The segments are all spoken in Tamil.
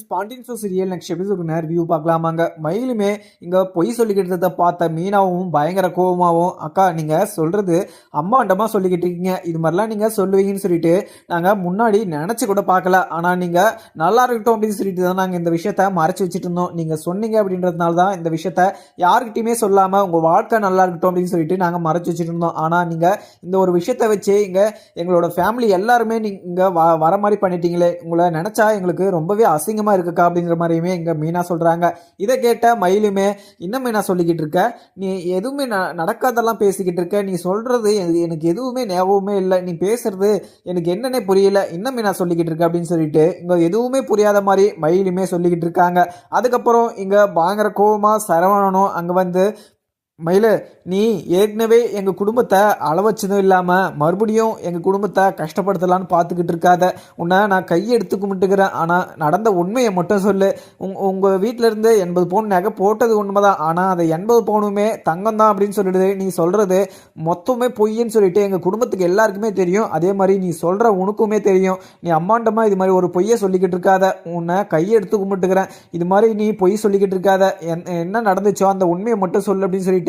ஸ்பாண்டின் சீரியல் நெக்ஸ்ட் எபிசோடு நேர் வியூ பார்க்கலாமாங்க. மயிலுமே இங்கே பொய் சொல்லிக்கிட்டதை பார்த்த மீனாவும் பயங்கர கோவமாகவும் அக்கா நீங்கள் சொல்கிறது அம்மாண்டமாக சொல்லிக்கிட்டு இருக்கீங்க. இது மாதிரிலாம் நீங்கள் சொல்லுவீங்கன்னு சொல்லிட்டு நாங்கள் முன்னாடி நினச்சி கூட பார்க்கல. ஆனால் நீங்கள் நல்லா இருக்கட்டும் அப்படின்னு சொல்லிட்டு தான் நாங்கள் இந்த விஷயத்த மறைச்சி வச்சுட்டு இருந்தோம். நீங்கள் சொன்னீங்க அப்படின்றதுனால தான் இந்த விஷயத்த யாருக்கிட்டையுமே சொல்லாமல் உங்கள் வாழ்க்கை நல்லா இருக்கட்டும் அப்படின்னு சொல்லிட்டு நாங்கள் மறைச்சி வச்சுட்டு இருந்தோம். ஆனால் நீங்கள் இந்த ஒரு விஷயத்தை வச்சு இங்கே எங்களோட ஃபேமிலி எல்லாருமே நீங்கள் வ வர மாதிரி பண்ணிட்டீங்களே. உங்களை நினச்சா எங்களுக்கு ரொம்பவே அசிங்கம் அதிகமாக இருக்குக்கா அப்படிங்கிற மாதிரியுமே இங்கே மீனா சொல்கிறாங்க இதை கேட்ட மயிலுமே இன்னும் மீனா சொல்லிக்கிட்டு இருக்க? நீ எதுவுமே ந நடக்காதெல்லாம் பேசிக்கிட்டு இருக்க. நீ சொல்கிறது எனக்கு எதுவுமே ஞாபகமே இல்லை. நீ பேசுறது எனக்கு என்னன்னே புரியல. இன்னும் மீனா சொல்லிக்கிட்டு இருக்க அப்படின்னு சொல்லிட்டு இங்கே எதுவுமே புரியாத மாதிரி மயிலுமே சொல்லிக்கிட்டு இருக்காங்க. அதுக்கப்புறம் இங்கே பயங்கர கோவமாக சரவணனும் அங்கே வந்து மயில நீ ஏற்கனவே எங்கள் குடும்பத்தை அளவச்சதும் இல்லாமல் மறுபடியும் எங்கள் குடும்பத்தை கஷ்டப்படுத்தலான்னு பார்த்துக்கிட்டு இருக்காத. உன்னை நான் கையெடுத்து கும்பிட்டுக்கிறேன். ஆனால் நடந்த உண்மையை மட்டும் சொல்லு. உங் உங்கள் வீட்டிலேருந்து எண்பது பவுன் நகை போட்டது உண்மை தான் ஆனால் அதை எண்பது பவுனுமே தங்கம் தான் அப்படின்னு சொல்லிடுது. நீ சொல்கிறது மொத்தமே பொய்ன்னு சொல்லிட்டு எங்கள் குடும்பத்துக்கு எல்லாருக்குமே தெரியும். அதே மாதிரி நீ சொல்கிற உனக்குமே தெரியும். நீ அம்மாண்டமாக இது மாதிரி ஒரு பொய்யை சொல்லிக்கிட்டு இருக்காத. உன்னை கையெடுத்து கும்பிட்டுக்கிறேன். இது மாதிரி நீ பொய் சொல்லிக்கிட்டு இருக்காத. என் என்ன நடந்துச்சோ அந்த உண்மையை மட்டும் சொல்லு அப்படின்னு சொல்லிட்டு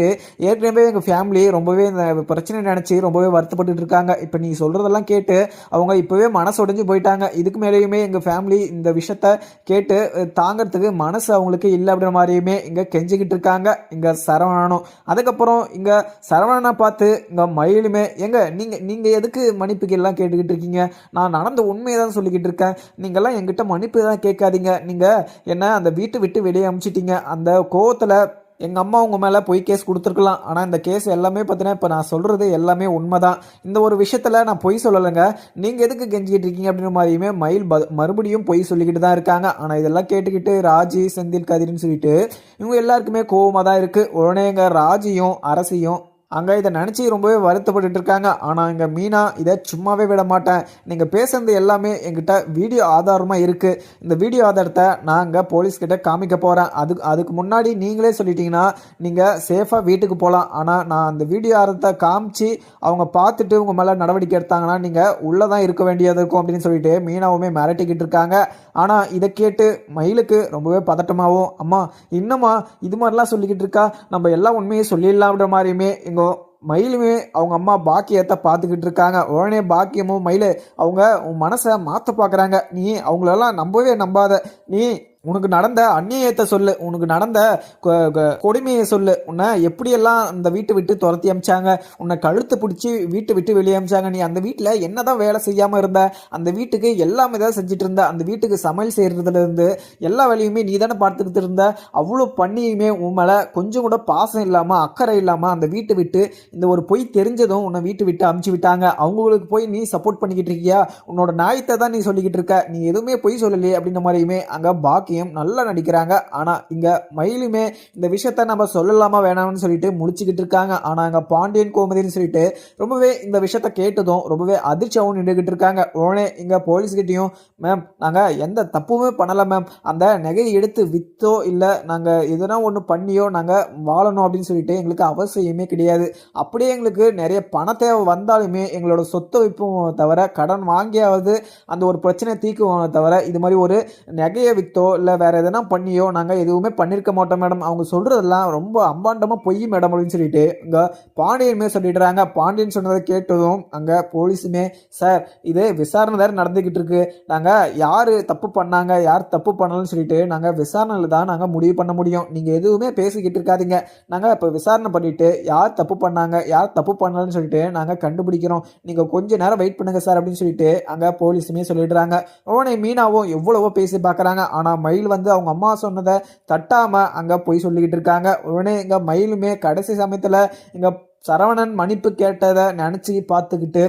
ஏற்கனவே எங்கள் ஃபேமிலி ரொம்பவே இந்த பிரச்சனை நினச்சி ரொம்பவே வருத்தப்பட்டுட்டு இருக்காங்க. இப்போ நீ சொல்கிறதெல்லாம் கேட்டு அவங்க இப்போவே மனசு உடைஞ்சு போயிட்டாங்க. இதுக்கு மேலேயுமே எங்கள் ஃபேமிலி இந்த விஷயத்த கேட்டு தாங்கிறதுக்கு மனசு அவங்களுக்கு இல்லை அப்படின்ற மாதிரியுமே இங்கே கெஞ்சிக்கிட்டு இருக்காங்க. இங்கே சரவணனும். அதுக்கப்புறம் இங்கே சரவணனை பார்த்து இங்கே மயிலுமே எங்க நீங்கள் நீங்கள் எதுக்கு மன்னிப்புக்கு எல்லாம் கேட்டுக்கிட்டு இருக்கீங்க? நான் நடந்த உண்மையை தான் சொல்லிக்கிட்டு இருக்கேன். நீங்கள்லாம் என்கிட்ட மன்னிப்பு தான் கேட்காதீங்க. நீங்கள் என்ன அந்த வீட்டை விட்டு வெளியே அமுச்சிட்டீங்க அந்த கோவத்தில் எங்கள் அம்மா உங்கள் மேலே பொய் கேஸ் கொடுத்துருக்கலாம். ஆனால் இந்த கேஸ் எல்லாமே பார்த்தீங்கன்னா இப்போ நான் சொல்கிறது எல்லாமே உண்மை தான் இந்த ஒரு விஷயத்தில் நான் பொய் சொல்லலைங்க. நீங்கள் எதுக்கு கெஞ்சிக்கிட்டு இருக்கீங்க அப்படின்ற மாதிரியுமே மயில் ப மறுபடியும் பொய் சொல்லிக்கிட்டு தான் இருக்காங்க. ஆனால் இதெல்லாம் கேட்டுக்கிட்டு ராஜி செந்தில் கதிர்னு சொல்லிட்டு இவங்க எல்லாருக்குமே கோவமாக தான் இருக்குது உடனே எங்க ராஜியும் அரசியும் அங்கே இதை நினச்சி ரொம்பவே வருத்தப்பட்டு இருக்காங்க. ஆனால் இங்கே மீனா இதை சும்மாவே விட மாட்டேன். நீங்கள் பேசுனது எல்லாமே எங்கிட்ட வீடியோ ஆதாரமாக இருக்குது இந்த வீடியோ ஆதாரத்தை நான் அங்கே போலீஸ்கிட்ட காமிக்க போகிறேன் அதுக்கு அதுக்கு முன்னாடி நீங்களே சொல்லிட்டீங்கன்னா நீங்கள் சேஃபாக வீட்டுக்கு போகலாம் ஆனால் நான் அந்த வீடியோ ஆதாரத்தை காமிச்சு அவங்க பார்த்துட்டு உங்கள் மேலே நடவடிக்கை எடுத்தாங்கன்னா நீங்கள் உள்ளே தான் இருக்க வேண்டியது இருக்கும் அப்படின்னு சொல்லிட்டு மீனாவுமே மிரட்டிக்கிட்டு இருக்காங்க. ஆனால் இதை கேட்டு மயிலுக்கு ரொம்பவே பதட்டமாகவும் அம்மா இன்னும்மா இது மாதிரிலாம் சொல்லிக்கிட்டு இருக்கா? நம்ம எல்லா உண்மையும் சொல்லிடலாம் அப்படின்ற மாதிரியுமே எங்கள் மயிலுமே அவங்க அம்மா பாக்கியத்தை பார்த்துக்கிட்டு இருக்காங்க. உடனே பாக்கியமும் மயிலு அவங்க உன் மனசை மாற்ற பார்க்குறாங்க நீ அவங்களெல்லாம் நம்பவே நம்பாத. நீ உனக்கு நடந்த அந்நியத்தை சொல்லு உனக்கு நடந்த கொ- கொடுமையை சொல்லு. உன்னை எப்படியெல்லாம் அந்த வீட்டை விட்டு துரத்தி அமிச்சாங்க உன்னை கழுத்து பிடிச்சி வீட்டை விட்டு வெளியே அமிச்சாங்க நீ அந்த வீட்டில் என்னதான் வேலை செய்யாமல் இருந்த அந்த வீட்டுக்கு எல்லாமே தான் செஞ்சுட்டு இருந்த அந்த வீட்டுக்கு சமையல் செய்கிறதுலேருந்து எல்லா வேலையுமே நீ தானே பார்த்துக்கிட்டு இருந்த அவ்வளோ பண்ணியுமே உன் மேலே கொஞ்சம் கூட பாசம் இல்லாமல் அக்கறை இல்லாமல் அந்த வீட்டை விட்டு இந்த ஒரு பொய் தெரிஞ்சதும் உன்னை வீட்டு விட்டு அமுச்சு விட்டாங்க. அவங்களுக்கு போய் நீ சப்போர்ட் பண்ணிக்கிட்டு இருக்கியா? உன்னோட நாயத்தை தான் நீ சொல்லிக்கிட்டு இருக்க. நீ எதுவுமே பொய் சொல்லலையே அப்படின்ற மாதிரியுமே அங்கே பாக்கி பாக்கியம் நல்லா நடிக்கிறாங்க. ஆனால் இங்கே மயிலுமே இந்த விஷயத்த நம்ம சொல்லலாமா வேணாம்னு சொல்லிட்டு முடிச்சுக்கிட்டு இருக்காங்க. ஆனால் அங்கே பாண்டியன் கோமதின்னு சொல்லிட்டு ரொம்பவே இந்த விஷயத்த கேட்டதும் ரொம்பவே அதிர்ச்சியாகவும் நின்றுக்கிட்டு இருக்காங்க. உடனே இங்கே போலீஸ்கிட்டையும் மேம் நாங்கள் எந்த தப்புமே பண்ணலை மேம். அந்த நகையை எடுத்து விற்றோ இல்லை நாங்கள் எதுனா ஒன்று பண்ணியோ நாங்கள் வாழணும் அப்படின்னு சொல்லிட்டு எங்களுக்கு அவசியமே கிடையாது. அப்படியே எங்களுக்கு நிறைய பண தேவை வந்தாலுமே எங்களோட சொத்து வைப்போம் தவிர கடன் வாங்கியாவது அந்த ஒரு பிரச்சனையை தீர்க்குவோம் தவிர இது மாதிரி ஒரு நகையை விற்றோ இல்லை வேறு எதனா பண்ணியோ நாங்கள் எதுவுமே பண்ணியிருக்க மாட்டோம் மேடம் அவங்க சொல்கிறதெல்லாம் ரொம்ப அம்பாண்டமாக பொய் மேடம் அப்படின்னு சொல்லிட்டு இங்கே பாண்டியனுமே சொல்லிடுறாங்க. பாண்டியன் சொன்னதை கேட்டதும் அங்கே போலீஸுமே சார் இது விசாரணை வேறு நடந்துக்கிட்டு இருக்கு. நாங்கள் யார் தப்பு பண்ணாங்க யார் தப்பு பண்ணலன்னு சொல்லிட்டு நாங்கள் விசாரணையில் தான் நாங்கள் முடிவு பண்ண முடியும். நீங்கள் எதுவுமே பேசிக்கிட்டு இருக்காதீங்க. நாங்கள் இப்போ விசாரணை பண்ணிவிட்டு யார் தப்பு பண்ணாங்க யார் தப்பு பண்ணலன்னு சொல்லிட்டு நாங்கள் கண்டுபிடிக்கிறோம். நீங்கள் கொஞ்ச நேரம் வெயிட் பண்ணுங்கள் சார் அப்படின்னு சொல்லிட்டு அங்கே போலீஸுமே சொல்லிடுறாங்க. உடனே மீனாவும் எவ்வளவோ பேசி பார்க்குறாங்க. ஆனால் மயில் வந்து அவங்க அம்மா சொன்னதை தட்டாமல் அங்கே போய் சொல்லிக்கிட்டு இருக்காங்க. உடனே இங்கே மயிலுமே கடைசி சமயத்தில் இங்கே சரவணன் மன்னிப்பு கேட்டதை நினச்சி பார்த்துக்கிட்டு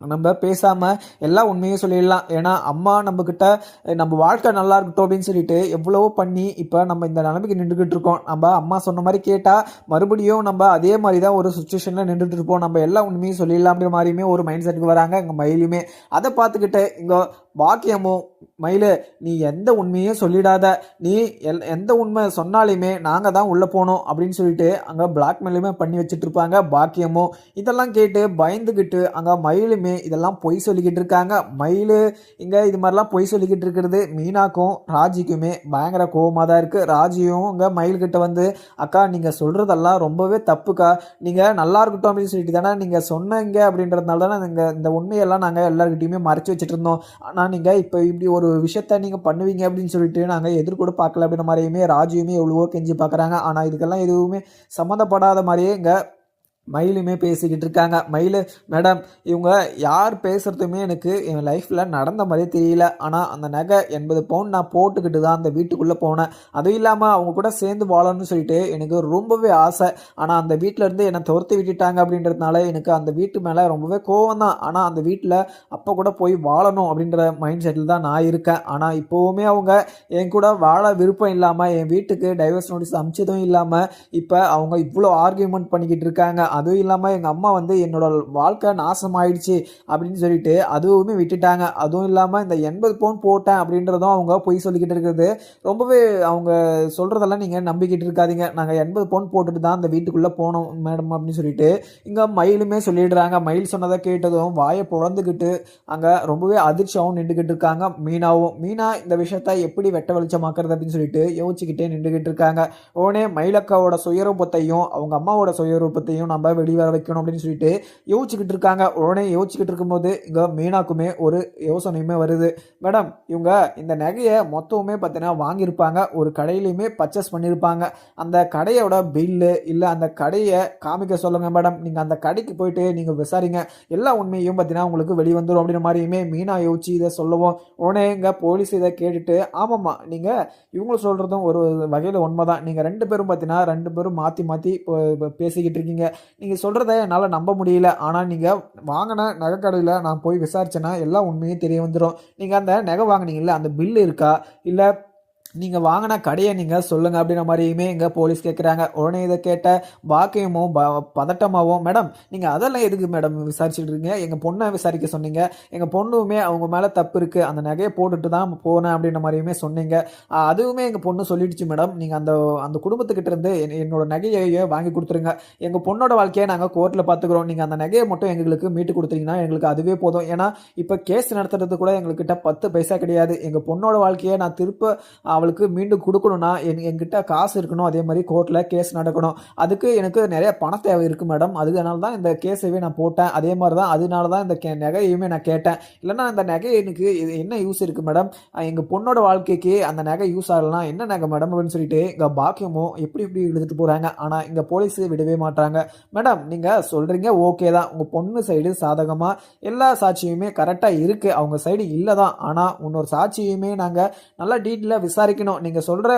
நம்ம பேசாமல் எல்லா உண்மையும் சொல்லிடலாம். ஏன்னா அம்மா நம்மக்கிட்ட நம்ம வாழ்க்கை நல்லா இருக்கட்டும் அப்படின்னு சொல்லிட்டு எவ்வளவோ பண்ணி இப்போ நம்ம இந்த நிலைமைக்கு நின்றுக்கிட்டு இருக்கோம். நம்ம அம்மா சொன்ன மாதிரி கேட்டால் மறுபடியும் நம்ம அதே மாதிரி தான் ஒரு சுச்சுவேஷனில் நின்றுட்டு இருப்போம். நம்ம எல்லா உண்மையும் சொல்லிடலாம் அப்படின்ற மாதிரியுமே ஒரு மைண்ட் செட்டுக்கு வராங்க இங்கே மயிலுமே. அதை பார்த்துக்கிட்டு இங்கே பாக்கியமும் மயிலு நீ எந்த உண்மையும் சொல்லிடாத. நீ எல் எந்த உண்மை சொன்னாலுமே நாங்கள் தான் உள்ளே போனோம் அப்படின்னு சொல்லிட்டு அங்கே பிளாக்மெயிலுமே பண்ணி வச்சுட்டு இருப்பாங்க பாக்கியமும் இதெல்லாம் கேட்டு பயந்துக்கிட்டு அங்கே மயிலுமே இதெல்லாம் பொய் சொல்லிக்கிட்டு இருக்காங்க. மயில் இங்கே இது மாதிரிலாம் பொய் சொல்லிக்கிட்டு இருக்கிறது மீனாக்கும் ராஜிக்குமே பயங்கர கோவமாக தான் இருக்குது ராஜியும் இங்கே மயில்கிட்ட வந்து அக்கா நீங்கள் சொல்கிறதெல்லாம் ரொம்பவே தப்புக்கா. நீங்கள் நல்லா இருக்கட்டும் அப்படின்னு சொல்லிட்டு தானே நீங்கள் சொன்னீங்க. அப்படின்றதுனால தானே நீங்கள் இந்த உண்மையெல்லாம் நாங்கள் எல்லாருக்கிட்டையுமே மறைச்சி வச்சுட்டு இருந்தோம் ஆனால் நீங்கள் இப்போ இப்படி ஒரு விஷயத்த நீங்கள் பண்ணுவீங்க அப்படின்னு சொல்லிட்டு நாங்கள் எதிர்கூட பார்க்கல அப்படின்ற மாதிரியுமே ராஜுவுமே எவ்வளவோ கெஞ்சி பார்க்குறாங்க. ஆனால் இதுக்கெல்லாம் எதுவுமே சம்மந்தப்படாத மாதிரியே இங்கே மயிலுமே பேசிக்கிட்டு இருக்காங்க மயில் மேடம் இவங்க யார் பேசுகிறதுமே எனக்கு என் லைஃப்பில் நடந்த மாதிரியே தெரியல. ஆனால் அந்த நகை எண்பது பவுன் நான் போட்டுக்கிட்டு தான் அந்த வீட்டுக்குள்ளே போனேன். அதுவும் இல்லாமல் அவங்க கூட சேர்ந்து வாழணும்னு சொல்லிட்டு எனக்கு ரொம்பவே ஆசை. ஆனால் அந்த வீட்டில் இருந்து என்னை துரத்து விட்டுட்டாங்க அப்படின்றதுனால எனக்கு அந்த வீட்டு மேலே ரொம்பவே கோவம் தான். ஆனால் அந்த வீட்டில் அப்போ கூட போய் வாழணும் அப்படின்ற மைண்ட் செட்டில் தான் நான் இருக்கேன். ஆனால் இப்போவுமே அவங்க என் கூட வாழ விருப்பம் இல்லாமல் என் வீட்டுக்கு டைவர்ஸ் நோட்டீஸ் அமிச்சதும் இல்லாமல் இப்போ அவங்க இவ்வளோ ஆர்கியூமெண்ட் பண்ணிக்கிட்டு இருக்காங்க அதுவும் இல்லாமல் எங்கள் அம்மா வந்து என்னோட வாழ்க்கை நாசமாயிடுச்சு அப்படின்னு சொல்லிட்டு அதுவுமே விட்டுட்டாங்க. அதுவும் இல்லாமல் இந்த எண்பது பவுன் போட்டேன் அப்படின்றதும் அவங்க பொய் சொல்லிக்கிட்டு இருக்கிறது ரொம்பவே அவங்க சொல்கிறதெல்லாம் நீங்கள் நம்பிக்கிட்டு இருக்காதீங்க. நாங்கள் எண்பது பவுன் போட்டுட்டு தான் அந்த வீட்டுக்குள்ளே போனோம் மேடம் அப்படின்னு சொல்லிட்டு இங்கே மயிலுமே சொல்லிடுறாங்க. மயில் சொன்னதை கேட்டதும் வாயை பிறந்துக்கிட்டு அங்கே ரொம்பவே அதிர்ச்சியாகவும் நின்றுக்கிட்டு இருக்காங்க. மீனாவும் மீனா இந்த விஷயத்த எப்படி வெட்ட வெளிச்சமாக்குறது? அப்படின்னு சொல்லிட்டு யோசிச்சுக்கிட்டே நின்றுக்கிட்டு இருக்காங்க. உடனே மயிலக்காவோட சுயரூபத்தையும் அவங்க அம்மாவோட சுயரூபத்தையும் நம்ம வெளிவர வைக்கணும் அப்படின்னு சொல்லிட்டு யோசிச்சுக்கிட்டு இருக்காங்க. உடனே யோசிச்சுக்கிட்டு இருக்கும்போது இங்கே மீனாக்குமே ஒரு யோசனையுமே வருது. மேடம் இவங்க இந்த நகையை மொத்தமுமே பார்த்தீங்கன்னா வாங்கியிருப்பாங்க. ஒரு கடையிலையுமே பர்ச்சேஸ் பண்ணியிருப்பாங்க. அந்த கடையோட பில்லு இல்லை அந்த கடையை காமிக்க சொல்லுங்கள் மேடம். நீங்கள் அந்த கடைக்கு போயிட்டு நீங்கள் விசாரிங்க. எல்லா உண்மையும் பார்த்தீங்கன்னா உங்களுக்கு வெளிவந்துடும் அப்படின்ற மாதிரியுமே மீனா யோசிச்சு இதை சொல்லுவோம் உடனே இங்கே போலீஸ் இதை கேட்டுட்டு ஆமாம்மா நீங்கள் இவங்க சொல்கிறதும் ஒரு வகையில் உண்மை தான் நீங்கள் ரெண்டு பேரும் பார்த்தீங்கன்னா ரெண்டு பேரும் மாற்றி மாற்றி பேசிக்கிட்டு இருக்கீங்க. நீங்கள் சொல்கிறத என்னால் நம்ப முடியல. ஆனால் நீங்கள் வாங்கின நகை கடையில் நான் போய் விசாரிச்சேன்னா எல்லா உண்மையும் தெரிய வந்துடும் நீங்கள் அந்த நகை வாங்கினீங்கல்ல அந்த பில்லு இருக்கா? இல்லை நீங்கள் வாங்கின கடையை நீங்கள் சொல்லுங்கள் அப்படின்ற மாதிரியுமே இங்கே போலீஸ் கேட்குறாங்க உடனே இதை கேட்ட பாக்கியமும் ப பதட்டமாகவும் மேடம் நீங்கள் அதெல்லாம் எதுக்கு மேடம் விசாரிச்சுட்டு இருக்கீங்க? எங்கள் பொண்ணை விசாரிக்க சொன்னீங்க. எங்கள் பொண்ணுமே அவங்க மேலே தப்பு இருக்குது அந்த நகையை போட்டுட்டு தான் போனேன் அப்படின்ற மாதிரியுமே சொன்னீங்க. அதுவுமே எங்கள் பொண்ணு சொல்லிடுச்சு மேடம் நீங்கள் அந்த அந்த குடும்பத்துக்கிட்ட இருந்து என்- என்னோட நகையை வாங்கி கொடுத்துருங்க. எங்கள் பொண்ணோட வாழ்க்கையை நாங்கள் கோர்ட்டில் பார்த்துக்குறோம் நீங்கள் அந்த நகையை மட்டும் எங்களுக்கு மீட்டு கொடுத்தீங்கன்னா எங்களுக்கு அதுவே போதும். ஏன்னா இப்போ கேஸ் நடத்துறது கூட எங்கள்கிட்ட பத்து பைசா கிடையாது. எங்கள் பொண்ணோட வாழ்க்கையை நான் திருப்ப அவளுக்கு மீண்டும் கொடுக்கணும்னா என் என்கிட்ட காசு இருக்கணும். அதே மாதிரி கோர்ட்டில் கேஸ் நடக்கணும். அதுக்கு எனக்கு நிறைய பண தேவை இருக்குது மேடம் அதனால தான் இந்த கேஸவே நான் போட்டேன். அதே மாதிரி தான் அதனால தான் இந்த கே நகையுமே நான் கேட்டேன். இல்லைன்னா இந்த நகை எனக்கு இது என்ன யூஸ் இருக்குது மேடம் எங்கள் பொண்ணோட வாழ்க்கைக்கு அந்த நகை யூஸ் ஆகலாம் என்ன நகை மேடம் அப்படின்னு சொல்லிட்டு இங்கே பாக்கியமும் எப்படி இப்படி எடுத்துகிட்டு போகிறாங்க ஆனால் இங்கே போலீஸ் விடவே மாட்டாங்க மேடம் நீங்கள் சொல்கிறீங்க ஓகே தான். உங்கள் பொண்ணு சைடு சாதகமாக எல்லா சாட்சியுமே கரெக்டாக இருக்குது அவங்க சைடு இல்லை தான் ஆனால் இன்னொரு சாட்சியுமே நாங்கள் நல்லா டீட்டெயிலாக விசாரிக்கணும். நீங்கள் சொல்கிற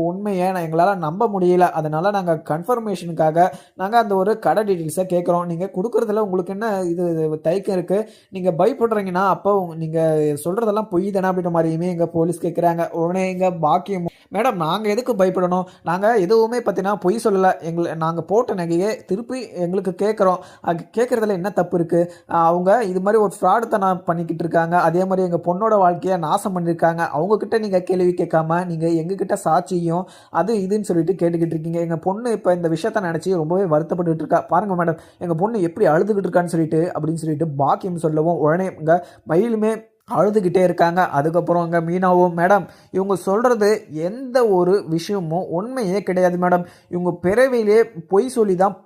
உண்மையை நான் எங்களால் நம்ப முடியல. அதனால் நாங்கள் கன்ஃபர்மேஷனுக்காக நாங்கள் அந்த ஒரு கடை டீட்டெயில்ஸை கேட்குறோம் நீங்கள் கொடுக்குறதுல உங்களுக்கு என்ன இது தயக்கம் இருக்குது நீங்கள் பயப்படுறீங்கன்னா அப்போ நீங்கள் சொல்கிறதெல்லாம் பொய் தானே அப்படின்ற மாதிரியுமே எங்கள் போலீஸ் கேட்குறாங்க உடனே எங்கள் பாக்கியம் மேடம் நாங்கள் எதுக்கு பயப்படணும்? நாங்கள் எதுவுமே பார்த்தீங்கன்னா பொய் சொல்லலை. எங்களை நாங்கள் போட்ட நகையை திருப்பி எங்களுக்கு கேட்குறோம். அது கேட்குறதுல என்ன தப்பு இருக்குது அவங்க இது மாதிரி ஒரு ஃப்ராடு நான் பண்ணிக்கிட்டு இருக்காங்க. அதே மாதிரி எங்கள் பொண்ணோட வாழ்க்கையை நாசம் பண்ணியிருக்காங்க அவங்கக்கிட்ட நீங்கள் கேள்வி கேட்காம நீங்கள் எங்ககிட்ட சாட்சியும் அது இதுன்னு சொல்லிட்டு கேட்டுக்கிட்டு இருக்கீங்க. எங்கள் பொண்ணு இப்போ இந்த விஷயத்த நினச்சி ரொம்பவே வருத்தப்பட்டுட்டு இருக்கா. பாருங்கள் மேடம் எங்கள் பொண்ணு எப்படி அழுதுகிட்டு இருக்கான்னு சொல்லிட்டு அப்படின்னு சொல்லிட்டு பாக்கியம் சொல்லவும் உடனே இங்கே மயிலுமே அழுதுகிட்டே இருக்காங்க. அதுக்கப்புறம் அங்கே மீனாவும் மேடம் இவங்க சொல்கிறது எந்த ஒரு விஷயமும் உண்மையே கிடையாது மேடம். இவங்க பிறவிலே பொய் சொல்லி தான்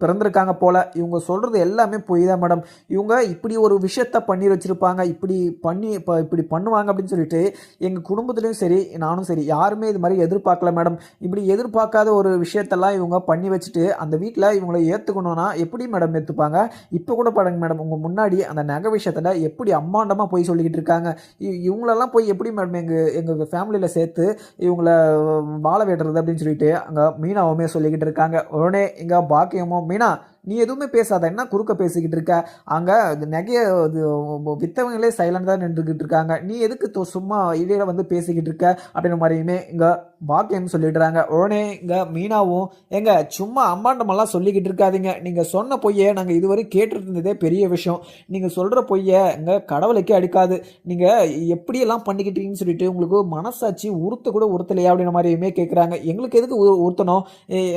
பிறந்திருக்காங்க போல. இவங்க சொல்கிறது எல்லாமே பொய் தான் மேடம். இவங்க இப்படி ஒரு விஷயத்த பண்ணி வச்சுருப்பாங்க இப்படி பண்ணி இப்போ இப்படி பண்ணுவாங்க அப்படின்னு சொல்லிட்டு எங்கள் குடும்பத்துலேயும் சரி நானும் சரி யாருமே இது மாதிரி எதிர்பார்க்கல மேடம். இப்படி எதிர்பார்க்காத ஒரு விஷயத்தெல்லாம் இவங்க பண்ணி வச்சுட்டு அந்த வீட்டில் இவங்களை ஏற்றுக்கணும்னா எப்படி மேடம் ஏற்றுப்பாங்க இப்போ கூட பாருங்க மேடம் உங்கள் முன்னாடி அந்த நகை விஷயத்தில் எப்படி அம்மாண்டமாக போய் சொல்லிக்கிட்டு இருக்காங்க. இ- இவங்களெல்லாம் போய் எப்படி மேடம் எங்கள் எங்கள் ஃபேமிலியில் சேர்த்து இவங்கள வாழ விடுறது அப்படின்னு சொல்லிட்டு அங்கே மீனாவுமே சொல்லிக்கிட்டு இருக்காங்க. உடனே இங்கே பாக்கியமும் மீனா நீ எதுவுமே பேசாத என்ன குறுக்க பேசிக்கிட்டு இருக்க? அங்கே நகைய இது வித்தவங்களே சைலண்டாக நின்றுக்கிட்டு இருக்காங்க. நீ எதுக்கு சும்மா இடையில வந்து பேசிக்கிட்டு இருக்க? அப்படின்ற மாதிரியுமே இங்கே வாக்கியம் சொல்லிடுறாங்க. உடனே இங்கே மீனாவும் எங்க சும்மா அம்மாண்டமெல்லாம் சொல்லிக்கிட்டு இருக்காதீங்க. நீங்கள் சொன்ன பொய்யை நாங்கள் இதுவரை கேட்டுருந்ததே பெரிய விஷயம். நீங்கள் சொல்கிற பொய்யை இங்கே கடவுளுக்கே அடிக்காது. நீங்கள் எப்படியெல்லாம் பண்ணிக்கிட்டீங்கன்னு சொல்லிட்டு உங்களுக்கு மனசாட்சி உறுத்த கூட உறுத்தலையா அப்படின்ற மாதிரியுமே கேட்குறாங்க எங்களுக்கு எதுக்கு உ- உறுத்தணும்?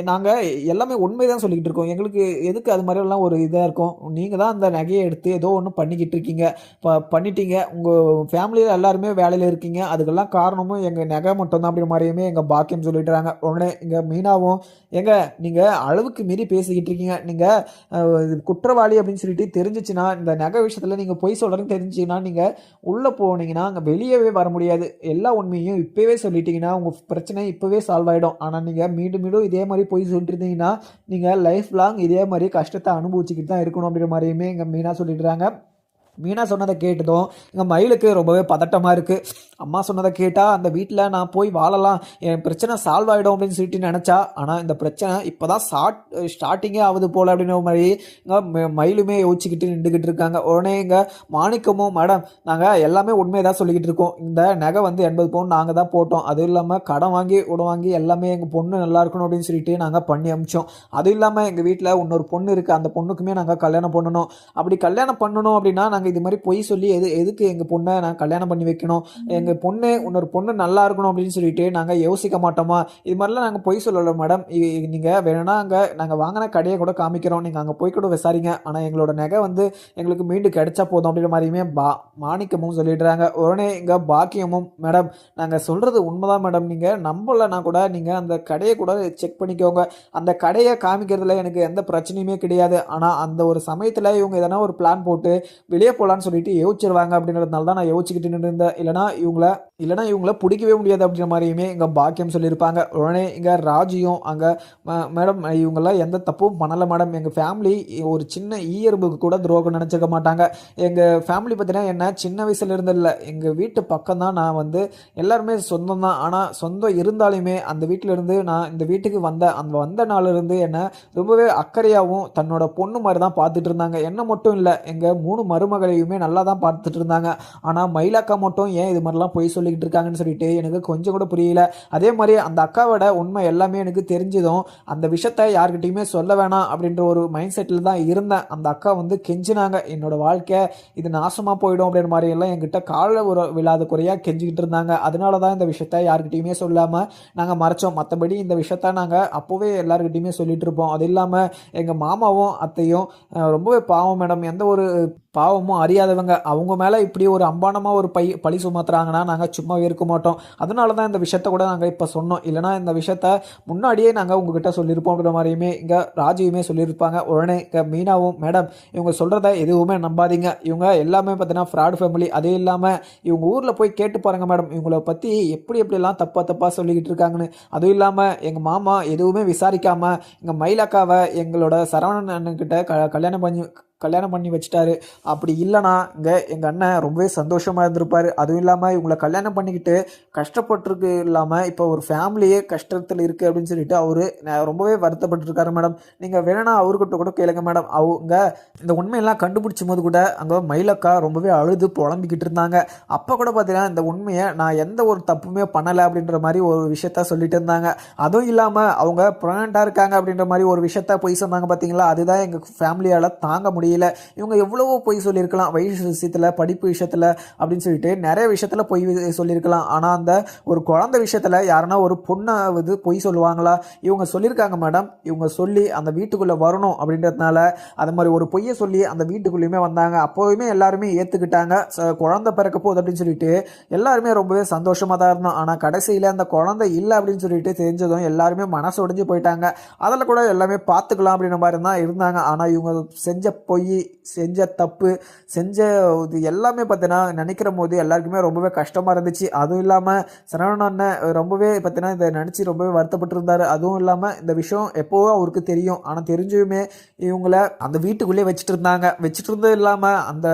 நாங்கள் எல்லாமே உண்மை தான் சொல்லிக்கிட்டு இருக்கோம். எங்களுக்கு எதுக்கு அது மாதிரிலாம் ஒரு இதாக இருக்கும்? நீங்கள் தான் அந்த நகையை எடுத்து ஏதோ ஒன்று பண்ணிக்கிட்டு இருக்கீங்க. இப்போ பண்ணிட்டீங்க. உங்கள் ஃபேமிலியில் எல்லாருமே வேலையில் இருக்கீங்க. அதுக்கெல்லாம் காரணமும் எங்கள் நகை மட்டும்தான் அப்படி மாதிரியுமே எங்கள் பாக்கியம் சொல்லிடுறாங்க உடனே இங்கே மீனாவும் எங்க நீங்கள் அளவுக்கு மீறி பேசிக்கிட்டு இருக்கீங்க. நீங்கள் குற்றவாளி அப்படின்னு சொல்லிட்டு தெரிஞ்சிச்சுன்னா இந்த நகை விஷயத்தில் நீங்கள் பொய் சொல்கிறேன்னு தெரிஞ்சுன்னா நீங்கள் உள்ளே போனீங்கன்னா அங்கே வெளியவே வர முடியாது. எல்லா உண்மையும் இப்போவே சொல்லிட்டீங்கன்னா உங்கள் பிரச்சனை இப்போவே சால்வ் ஆகிடும் ஆனால் நீங்கள் மீண்டும் மீண்டும் இதே மாதிரி பொய் சொல்லிட்டு இருந்தீங்கன்னா நீங்கள் லைஃப் லாங் இதே மாதிரி கஷ்டத்தை அனுபவிச்சுக்கிட்டு தான் இருக்கணும் அப்படின்ற மாதிரியுமே இங்கே மீனா சொல்லிடுறாங்க. மீனா சொன்னதை கேட்டதும் எங்கள் மயிலுக்கு ரொம்பவே பதட்டமாக இருக்குது அம்மா சொன்னதை கேட்டால் அந்த வீட்டில் நான் போய் வாழலாம் என் பிரச்சனை சால்வ் ஆகிடும் அப்படின்னு சொல்லிட்டு நினச்சா ஆனால் இந்த பிரச்சனை இப்போ தான் ஸ்டார்ட் ஸ்டார்டிங்கே ஆகுது போல் அப்படின்ற மாதிரி இங்கே மயிலுமே யோசிச்சுக்கிட்டு நின்றுக்கிட்டு இருக்காங்க. உடனே இங்கே மாணிக்கமும் மேடம் நாங்கள் எல்லாமே உண்மையை தான் சொல்லிக்கிட்டு இருக்கோம். இந்த நகை வந்து எண்பது பவுன் நாங்கள் தான் போட்டோம். அதுவும் இல்லாமல் கடன் வாங்கி உடன் வாங்கி எல்லாமே எங்கள் பொண்ணு நல்லா இருக்கணும் அப்படின்னு சொல்லிட்டு நாங்கள் பண்ணி அமிச்சோம். அதுவும் இல்லாமல் எங்கள் வீட்டில் இன்னொரு பொண்ணு இருக்குது அந்த பொண்ணுக்குமே நாங்கள் கல்யாணம் பண்ணணும். அப்படி கல்யாணம் பண்ணணும் அப்படின்னா நாங்கள் இது மாதிரி பொய் சொல்லி எது எதுக்கு எங்கள் பொண்ணை நான் கல்யாணம் பண்ணி வைக்கணும்? எங்கள் பொண்ணு இன்னொரு பொண்ணு நல்லா இருக்கணும் அப்படின்னு சொல்லிட்டு நாங்கள் யோசிக்க மாட்டோமா? இது மாதிரிலாம் நாங்கள் பொய் சொல்லலை மேடம் நீங்கள் வேணும்னா அங்கே நாங்கள் வாங்கின கடையை கூட காமிக்கிறோம். நீங்கள் அங்கே போய் கூட விசாரிங்க. ஆனால் எங்களோட நகை வந்து எங்களுக்கு மீண்டும் கிடைச்சா போதும் அப்படின்ற மாதிரியுமே பா மாணிக்கமும் சொல்லிடுறாங்க. உடனே இங்கே பாக்கியமும் மேடம் நாங்கள் சொல்கிறது உண்மைதான் மேடம் நீங்கள் நம்பலைன்னா கூட நீங்கள் அந்த கடையை கூட செக் பண்ணிக்கோங்க. அந்த கடையை காமிக்கிறதுல எனக்கு எந்த பிரச்சனையுமே கிடையாது. ஆனால் அந்த ஒரு சமயத்தில் இவங்க எதனா ஒரு பிளான் போட்டு வெளியே போகலான்னு சொல்லிட்டு யோசிச்சிருவாங்க அப்படின்றதுனால தான் நான் யோசிச்சுக்கிட்டு இருந்தேன். இல்லைனா இவங்கள இல்லைனா இவங்கள பிடிக்கவே முடியாது அப்படின்ற மாதிரியுமே இங்கே பாக்கியம் சொல்லியிருப்பாங்க. உடனே இங்கே ராஜியும் அங்கே மேடம் இவங்கெல்லாம் எந்த தப்பும் பண்ணலை மேடம். எங்கள் ஃபேமிலி ஒரு சின்ன ஈயர்புக்கு கூட துரோகம் நினச்சிக்க மாட்டாங்க. எங்கள் ஃபேமிலி பார்த்தீங்கன்னா என்ன சின்ன வயசுல இருந்து இல்லை. எங்கள் வீட்டு பக்கம் தான் நான் வந்து எல்லாருமே சொந்தம் தான். ஆனால் சொந்தம் இருந்தாலுமே அந்த வீட்டிலேருந்து நான் இந்த வீட்டுக்கு வந்த அந்த வந்த நாளிலிருந்து என்னை ரொம்பவே அக்கறையாகவும் தன்னோட பொண்ணு மாதிரி தான் பார்த்துட்டு இருந்தாங்க. என்ன மட்டும் இல்லை எங்கள் மூணு மருமகளையுமே நல்லா தான் பார்த்துட்டு இருந்தாங்க. ஆனால் மயிலாக்கா மட்டும் ஏன் இது மாதிரிலாம் பொய் சொல்லிக்கிட்டு இருக்காங்கன்னு சொல்லிட்டு எனக்கு கொஞ்சம் கூட புரியல. அதே மாதிரி அந்த அக்காவோட உண்மை எல்லாமே எனக்கு தெரிஞ்சதும். அந்த விஷயத்த யார்கிட்டயுமே சொல்ல வேணாம் அப்படின்ற ஒரு மைண்ட் செட்டில் தான் இருந்தேன். அந்த அக்கா வந்து கெஞ்சினாங்க என்னோட வாழ்க்கை இது நாசமாக போயிடும் அப்படின்ற மாதிரி எல்லாம் என்கிட்ட கால ஒரு விழாத குறையாக கெஞ்சிக்கிட்டு இருந்தாங்க. அதனால தான் இந்த விஷயத்த யார்கிட்டயுமே சொல்லாமல் நாங்கள் மறைச்சோம். மற்றபடி இந்த விஷயத்த நாங்கள் அப்போவே எல்லாருக்கிட்டையுமே சொல்லிட்டு இருப்போம். அது இல்லாமல் எங்கள் மாமாவும் அத்தையும் ரொம்பவே பாவம் மேடம். எந்த ஒரு பாவமும் அறியாதவங்க. அவங்க மேலே இப்படி ஒரு அம்பானமாக ஒரு பை பழி சுமத்துறாங்கன்னா நாங்கள் சும்மாவே இருக்க மாட்டோம். அதனால தான் இந்த விஷயத்த கூட நாங்கள் இப்போ சொன்னோம். இல்லைனா இந்த விஷயத்த முன்னாடியே நாங்கள் உங்ககிட்ட சொல்லியிருப்போங்கிற மாதிரியுமே இங்கே ராஜுவுமே சொல்லியிருப்பாங்க. உடனே இங்கே மீனாவும் மேடம் இவங்க சொல்கிறத எதுவுமே நம்பாதீங்க. இவங்க எல்லாமே பார்த்தீங்கன்னா ஃப்ராட் ஃபேமிலி அதே இல்லாமல் இவங்க ஊரில் போய் கேட்டு பாருங்கள் மேடம். இவங்கள பற்றி எப்படி எப்படிலாம் தப்பாக தப்பாக சொல்லிக்கிட்டு இருக்காங்கன்னு. அதுவும் இல்லாமல் எங்கள் மாமா எதுவுமே விசாரிக்காமல் எங்கள் மயிலக்காவை எங்களோட சரவணன் அண்ணன்கிட்ட க கல்யாணம் பண்ணி கல்யாணம் பண்ணி வச்சுட்டாரு. அப்படி இல்லைனா இங்கே எங்கள் அண்ணன் ரொம்பவே சந்தோஷமாக இருந்திருப்பார். அதுவும் இல்லாமல் இவங்களை கல்யாணம் பண்ணிக்கிட்டு கஷ்டப்பட்டிருக்கு இல்லாமல் இப்போ ஒரு ஃபேமிலியே கஷ்டத்தில் இருக்குது அப்படின்னு சொல்லிட்டு அவர் ரொம்பவே வருத்தப்பட்டுருக்காரு மேடம். நீங்கள் வேணா அவர்கிட்ட கூட கேளுங்க மேடம். அவங்க இந்த உண்மையெல்லாம் கண்டுபிடிச்சும் போது கூட அங்கே மயிலக்கா ரொம்பவே அழுது புலம்பிக்கிட்டு இருந்தாங்க. அப்போ கூட பார்த்தீங்கன்னா இந்த உண்மையை நான் எந்த ஒரு தப்புமே பண்ணலை அப்படின்ற மாதிரி ஒரு விஷயத்த சொல்லிட்டு இருந்தாங்க. அதுவும் இல்லாமல் அவங்க ப்ரெக்னெண்ட்டாக இருக்காங்க அப்படின்ற மாதிரி ஒரு விஷயத்த பொய் சொன்னாங்க பார்த்தீங்களா அதுதான் எங்கள் ஃபேமிலியால் தாங்க முடியும் முடியல. இவங்க எவ்வளவோ பொய் சொல்லியிருக்கலாம். வயசு விஷயத்தில் படிப்பு விஷயத்தில் அப்படின்னு சொல்லிட்டு நிறைய விஷயத்தில் பொய் சொல்லியிருக்கலாம். ஆனால் அந்த ஒரு குழந்தை விஷயத்தில் யாருன்னா ஒரு பொண்ணை வந்து பொய் சொல்லுவாங்களா? இவங்க சொல்லியிருக்காங்க மேடம். இவங்க சொல்லி அந்த வீட்டுக்குள்ளே வரணும் அப்படின்றதுனால அது மாதிரி ஒரு பொய்யை சொல்லி அந்த வீட்டுக்குள்ளேயுமே வந்தாங்க. அப்போதுமே எல்லாருமே ஏற்றுக்கிட்டாங்க குழந்தை பிறக்க போகுது அப்படின்னு சொல்லிட்டு எல்லாருமே ரொம்பவே சந்தோஷமாக தான் இருந்தோம் ஆனால் கடைசியில் அந்த குழந்தை இல்லை அப்படின்னு சொல்லிட்டு தெரிஞ்சதும் எல்லாருமே மனசு உடைஞ்சு போயிட்டாங்க. அதில் கூட எல்லாமே பார்த்துக்கலாம் அப்படின்ற மாதிரி தான் இருந்தாங்க. ஆனால் இவங்க செஞ்ச பொய் பொய் செஞ்ச தப்பு செஞ்ச இது எல்லாமே பார்த்தீங்கன்னா நினைக்கிற போது எல்லாருக்குமே ரொம்பவே கஷ்டமாக இருந்துச்சு. அதுவும் இல்லாமல் சரவண அண்ணன் ரொம்பவே பார்த்தீங்கன்னா இதை நினச்சி ரொம்பவே வருத்தப்பட்டிருந்தார். அதுவும் இல்லாமல் இந்த விஷயம் எப்போவோ அவருக்கு தெரியும். ஆனால் தெரிஞ்சுமே இவங்கள அந்த வீட்டுக்குள்ளேயே வச்சுட்டு இருந்தாங்க வச்சுட்டு இருந்தது இல்லாமல் அந்த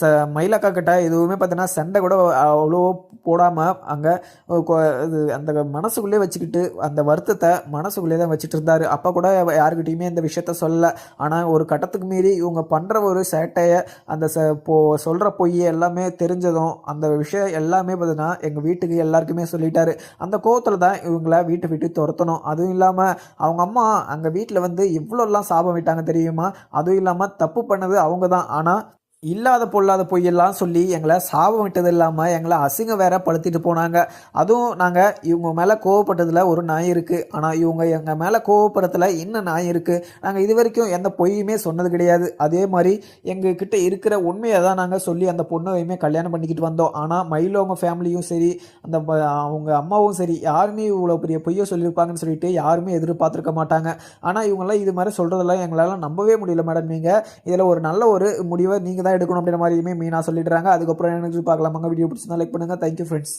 ச மயிலக்கா கிட்ட எதுவுமே பார்த்தீங்கன்னா சண்டை கூட அவ்வளோ போடாமல் அங்கே இது அந்த மனசுக்குள்ளே வச்சுக்கிட்டு அந்த வருத்தத்தை மனசுக்குள்ளே தான் வச்சுட்டு இருந்தார் அப்போ கூட யாருக்கிட்டையுமே இந்த விஷயத்த சொல்லலை. ஆனால் ஒரு கட்டத்துக்கு மீறி இவங்க அவங்க பண்ணுற ஒரு சேட்டையை அந்த ச போ சொல்கிற பொய் எல்லாமே தெரிஞ்சதும் அந்த விஷயம் எல்லாமே பார்த்தீங்கன்னா எங்கள் வீட்டுக்கு எல்லாருக்குமே சொல்லிட்டாரு. அந்த கோவத்தில் தான் இவங்கள வீட்டை விட்டு துரத்தணும். அதுவும் இல்லாமல் அவங்க அம்மா அங்கே வீட்டில் வந்து இவ்வளோலாம் சாபம் விட்டாங்க தெரியுமா? அதுவும் இல்லாமல் தப்பு பண்ணது அவங்க தான் ஆனால் இல்லாத பொல்லாத பொய்யெல்லாம் சொல்லி எங்களை சாபம் விட்டது இல்லாமல் எங்களை அசிங்க வேற படுத்திட்டு போனாங்க. அதுவும் நாங்கள் இவங்க மேலே கோவப்பட்டதில் ஒரு நாய் இருக்குது ஆனால் இவங்க எங்கள் மேலே கோவப்படுறதுல இன்னும் நாய் இருக்குது நாங்கள் இது வரைக்கும் எந்த பொய்யுமே சொன்னது கிடையாது. அதே மாதிரி எங்ககிட்ட இருக்கிற உண்மையை தான் நாங்கள் சொல்லி அந்த பொண்ணையுமே கல்யாணம் பண்ணிக்கிட்டு வந்தோம். ஆனால் மயிலவங்க அவங்க ஃபேமிலியும் சரி அந்த அவங்க அம்மாவும் சரி யாருமே இவ்வளோ பெரிய பொய்யை சொல்லியிருப்பாங்கன்னு சொல்லிட்டு யாருமே எதிர்பார்த்துருக்க மாட்டாங்க. ஆனால் இவங்கெல்லாம் இது மாதிரி சொல்கிறதெல்லாம் எங்களால் நம்பவே முடியல மேடம் நீங்கள் இதில் ஒரு நல்ல ஒரு முடிவை நீங்கள் தான் எடுக்கணும் அப்படின்ற மாதிரியுமே மீனா சொல்லிடுறாங்க. அதுக்கப்புறம் எனக்கு பார்க்கலாமாங்க. வீடியோ பிடிச்சிருந்தா லைக் பண்ணுங்கள் தேங்க்யூ ஃப்ரெண்ட்ஸ்